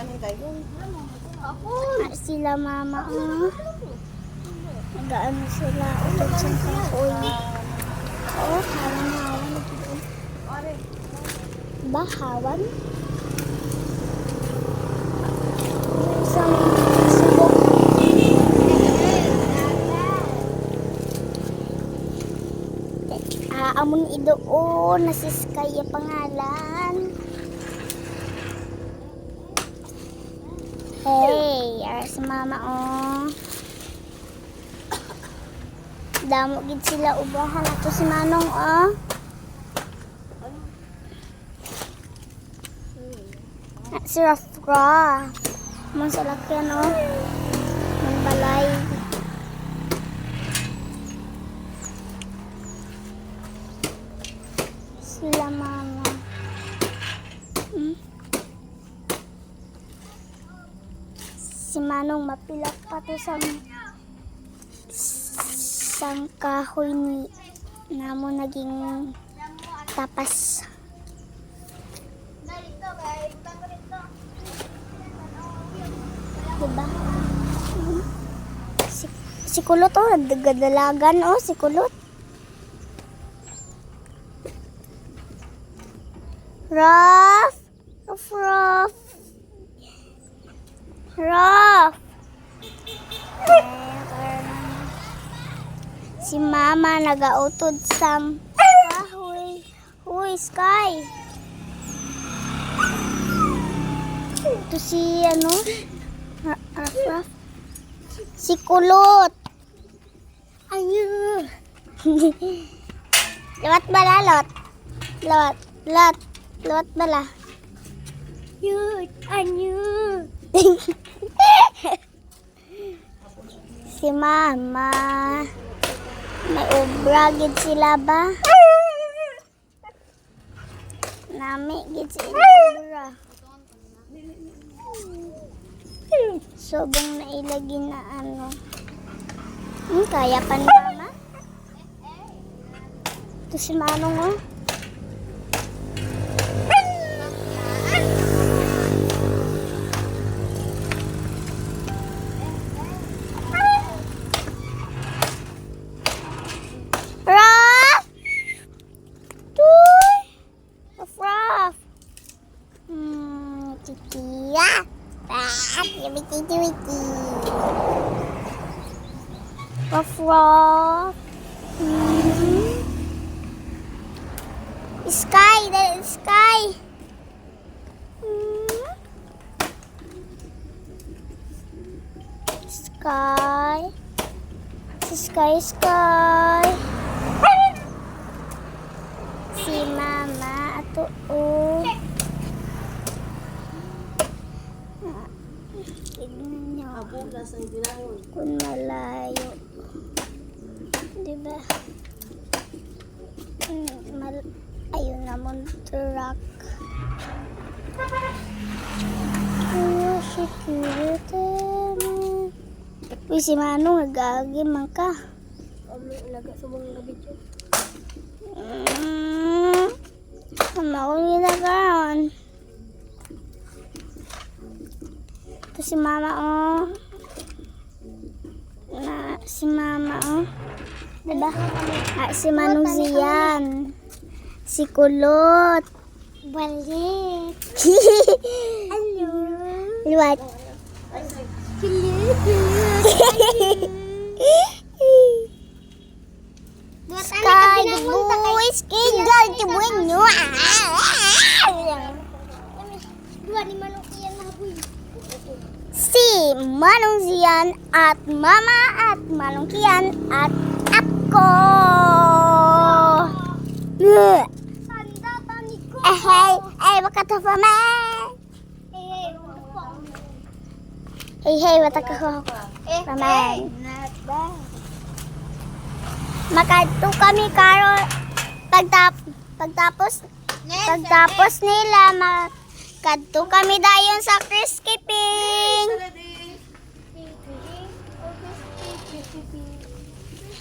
Ano dayon? Ah, sila mama. Oh. Nagaano sila. Utod sa kahoy. Oo, hawan-hawan. Are. Ba, hawan? Isang subok. Ah, amon idoon, nasiskay ang pangalan. Hey, ara si mama oh. Damo gid sila ubahan ato si Manong oh. Ah, Si Rafra. Mo sa lakyan oh. Ng balay mama. Hmm? Si Manong mapilak pa to sa sang kahoy ni namo naging tapas. Diba? Si, si Kulot oh, gadalagan oh, si Kulot. Ruff! Ruff, Ruff! Ruff! Si Mama nagautod sa kahoy. Uy, Sky! Ito si ano? Ra- Ruff, Ruff. Si Kulot! Ayun! Lawat ba lalot? Lawat. Lawat. Lawat bala. Yun. Anyo. si mama. May obra gid sila ba? Nami gid sila obra. Sobrang nailagi na ano. Hmm, kaya pa ni mama? Ito si Manong oh. Wiki, wiki. Ruff, Ruff. Hmm. Sky, sky. Hmm. Sky. Sky, Sky. Si Mama, ato oh. Ah, Abugas ang dinahon. kung malayo. Diba? Mal ayun naman truck. Oh, security man. Uy, si Manong nag-aagi man ka. Sa mga gabi dyan? Mm. Ano ko ginagawan? Ito si mama, oh. Na, si mama, oh. Diba? Ah, si Manong Zian. Si Kulot. Balik. Hello. What? Sky, the boys, kingdom, the bueno. Dua ni manok iyan na haboy. Si Manong at Mama at Manong Kian at ako. Eh, hey, hey, makatafa po. Hey, hey, not bad. Makadto kami karo pagtap pagtapos pagtapos nila makadto kami dayon sa Chris Keeping.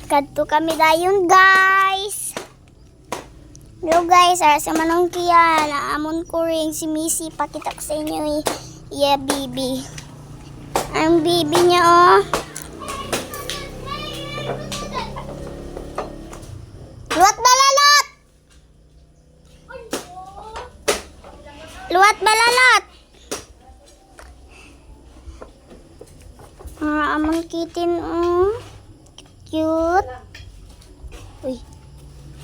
Kadto kami dayon guys. Hello guys, ara sa manong kiya, amon ko ring si Missy, pakita ko sa inyo eh. Yeah, baby. Ang baby niya, oh. Luwat balalot! Luwat balalot! Ah, amang kitin, oh. Cute. Uy.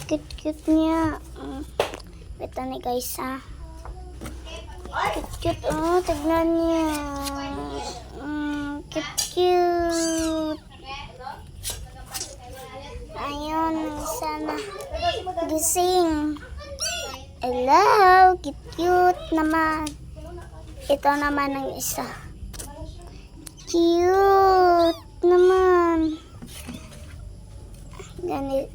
Cute-cute niya. Mm. Ito na guys, ah. Cute-cute, oh. Tignan niya. Mm, cute-cute. Ayun, sana. Gising. Hello, cute-cute naman. Ito naman ang isa. Cute naman. Ganit.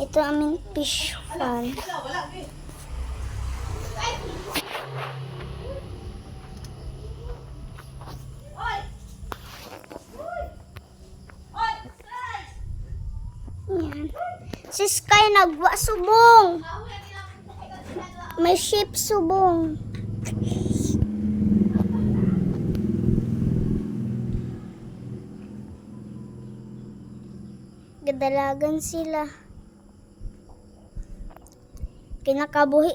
Ito aming fish fan. Yan. Si Sky nagwa subong. May ship subong. Gadalagan sila. Kinakabuhi.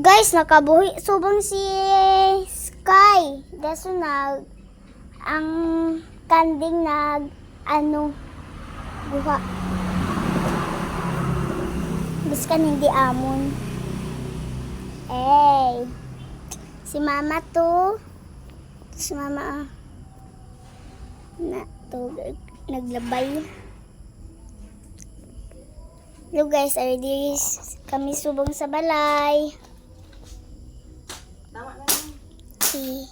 Guys, nakabuhi. Subong si Sky. Daso nag ang kanding nag ano buha. Biskan hindi amon. Hey. Si mama to. Si mama ah. Na to naglabay. Hello guys, already kami subong sa balay. Tama na. Si